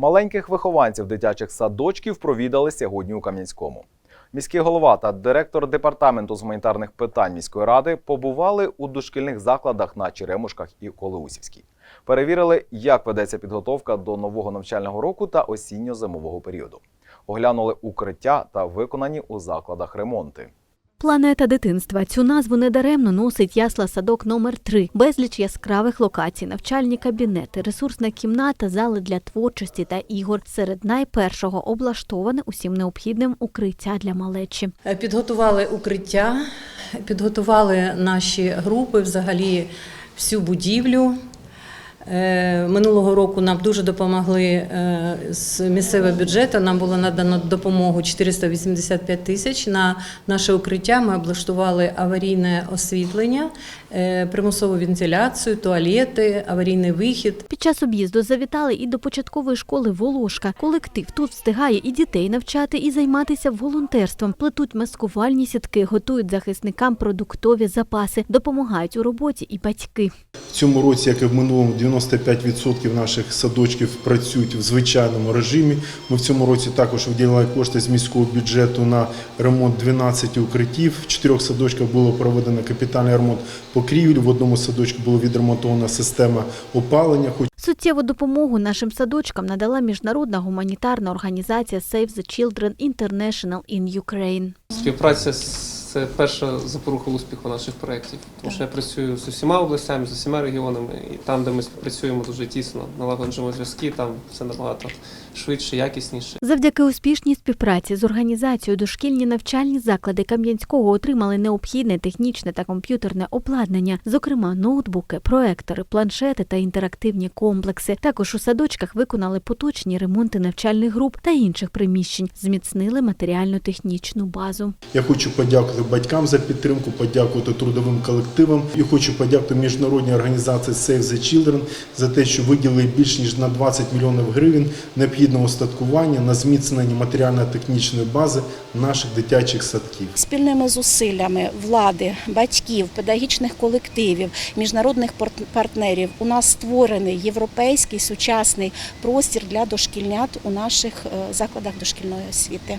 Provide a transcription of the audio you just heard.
Маленьких вихованців дитячих садочків провідали сьогодні у Кам'янському. Міський голова та директор департаменту з гуманітарних питань міської ради побували у дошкільних закладах на Черемушках і Колеусівській. Перевірили, як ведеться підготовка до нового навчального року та осінньо-зимового періоду. Оглянули укриття та виконані у закладах ремонти. Планета дитинства. Цю назву недаремно носить ясла садок номер 3 Безліч яскравих локацій, навчальні кабінети, ресурсна кімната, зали для творчості та ігор. Серед найпершого облаштоване усім необхідним укриття для малечі. Е, Підготували укриття, підготували наші групи, взагалі всю будівлю. Е, Минулого року нам дуже допомогли е, з місцевого бюджету. Нам було надано допомогу 485 тисяч на наше укриття. Ми облаштували аварійне освітлення, е, примусову вентиляцію, туалети, аварійний вихід. Під час об'їзду завітали і до початкової школи Волошка. Колектив тут встигає і дітей навчати, і займатися волонтерством. Плетуть маскувальні сітки, готують захисникам продуктові запаси, допомагають у роботі і батьки. В цьому році, як і в минулому, 95% наших садочків працюють в звичайному режимі. Ми в цьому році також виділили кошти з міського бюджету на ремонт 12 укриттів. В чотирьох садочках було проведено капітальний ремонт покрівель. В одному садочку було відремонтована система опалення. Хоч Суттєву допомогу нашим садочкам надала міжнародна гуманітарна організація Save the Children International in Ukraine. Співпраця з- це перша запоруха успіху наших проєктів. Тому що я працюю з усіма областями, з усіма регіонами, і там, де ми співпрацюємо дуже тісно, налагоджуємо зв'язки, там все набагато швидше, якісніше. Завдяки успішній співпраці з організацією дошкільні навчальні заклади Кам'янського отримали необхідне технічне та комп'ютерне обладнання, зокрема ноутбуки, проектори, планшети та інтерактивні комплекси. Також у садочках виконали поточні ремонти навчальних груп та інших приміщень, зміцнили матеріально-технічну базу. я хочу подякувати батькам за підтримку, подякувати трудовим колективам і хочу подякувати міжнародній організації Save the Children за те, що виділили більш ніж на 20 мільйонів гривень необхідного устаткування на зміцнення матеріально-технічної бази наших дитячих садків. Спільними зусиллями влади, батьків, педагогічних колективів, міжнародних пар- партнерів у нас створений європейський сучасний простір для дошкільнят у наших е, закладах дошкільної освіти.